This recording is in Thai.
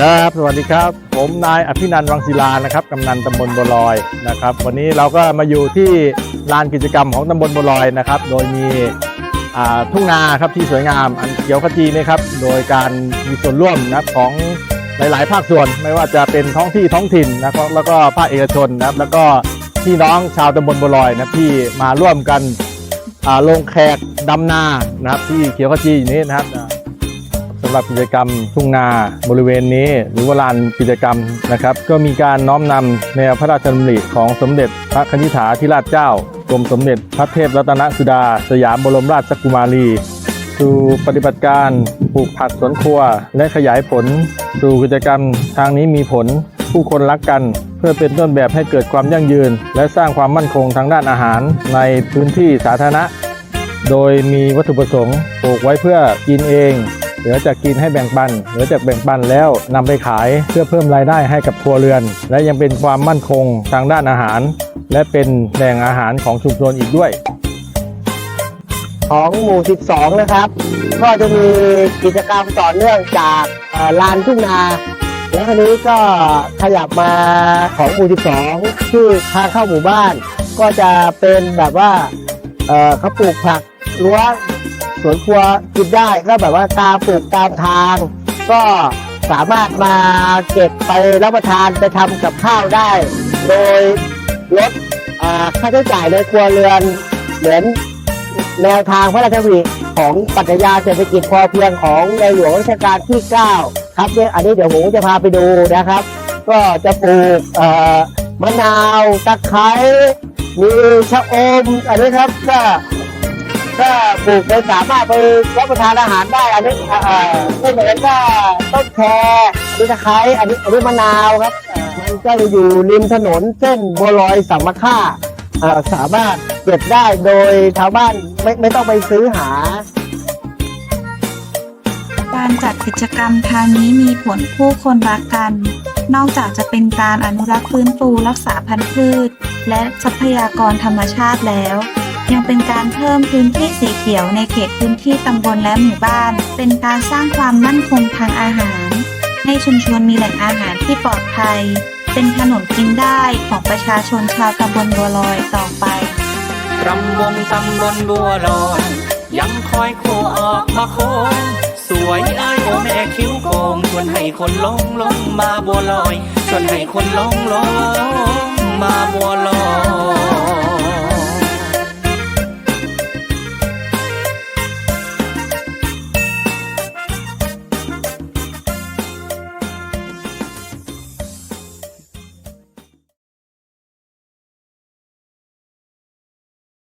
ครับสวัสดีครับ ผมนายอภินันท์วังศิลานะครับกำนันตำบลบัวลอยนะครับ วันนี้เราก็มาอยู่ที่ลานกิจกรรมของตำบลบัวลอยนะครับ โดยมีอ่าทุ่งนาครับที่สวยงามอันเขียวขจีนะครับ โดยการมีส่วนร่วมนะครับของหลาย ๆ ภาคส่วนไม่ว่าจะเป็นท้องที่ท้องถิ่นนะครับแล้วก็ภาคเอกชนนะครับ แล้วก็พี่น้องชาวตำบลบัวลอยนะครับที่มาร่วมกันอ่าลงแขกดำนานะครับที่เขียวขจีอย่างนี้นะครับ สำหรับกิจกรรมทุ่งนาบริเวณนี้ หรือว่าลานกิจกรรมนะครับ ก็มีการน้อมนำแนวพระราชดำริของสมเด็จพระคณิษฐาธิราชเจ้ากรมสมเด็จพระเทพรัตนสุดา สยามบรมราชกุมารีสู่ปฏิบัติการปลูกผักสวนครัว และขยายผล สู่กิจกรรมทางนี้มีผลผู้คนรักกัน เพื่อเป็นต้นแบบให้เกิดความยั่งยืน และสร้างความมั่นคงทางด้านอาหารในพื้นที่สาธารณะ โดยมีวัตถุประสงค์ปลูกไว้เพื่อกินเอง เหลือจากกินให้แบ่งปัน เหลือจากแบ่งปันแล้วนำไปขายเพื่อเพิ่มรายได้ให้กับครัวเรือน และยังเป็นความมั่นคงทางด้านอาหาร และเป็นแหล่งอาหารของชุมชนอีกด้วย ของหมู่ 12 นะครับ ก็จะมีกิจกรรมต่อเนื่องจากลานทุ่งนาและทีนี้ก็ขยับมาของหมู่ 12ที่ทางเข้าหมู่บ้าน ก็จะเป็นแบบว่าเขาปลูกผัก รั้วสวนครัวกินได้ก็แบบว่าตามปลูกตามทาง ก็สามารถมาเก็บไปรับประทานไปทำกับข้าวได้ โดยลดค่าใช้จ่ายในครัวเรือนเหมือนแนวทางพระราชดำริของปรัชญาเศรษฐกิจพอเพียงของในหลวงรัชกาลที่ 9 ครับเนี่ยอันนี้เดี๋ยวผมจะพาไปดูนะครับ ก็จะปลูกมะนาวตะไคร้มีชะอมอันนี้ครับก็ ก็ปลูกไปสามารถไปรับประทานอาหารได้ อันนี้เอ่อไม่เหมือนก็ต้นแคอันนี้ตะไคร้อันนี้อันนี้มะนาวครับเอ่อมันก็จะอยู่ริมถนนเส้นบัวลอยสัมมาค่าเอ่อสามารถเก็บได้โดยชาวบ้านไม่ไม่ต้องไปซื้อหา การจัดกิจกรรมทางนี้มีผลผู้คนรักกัน นอกจากจะเป็นการอนุรักษ์ฟื้นฟูรักษาพันธุ์พืช และทรัพยากรธรรมชาติแล้ว ยังเป็นการเพิ่มพื้นที่สีเขียวในเขตพื้นที่ตำบลและหมู่บ้าน เป็นการสร้างความมั่นคงทางอาหาร ให้ชุมชนมีแหล่งอาหารที่ปลอดภัย เป็นขนมกินได้ของประชาชนชาวตำบลบัวลอยต่อไปรำวงตำบลบัวลอย ยังคอยโคออกมาโคงสวยเอ้ยโอแม่คิ้วโกงชวนให้คนลงลงมาบัวลอยชวนให้คนลงลงมาบัวลอย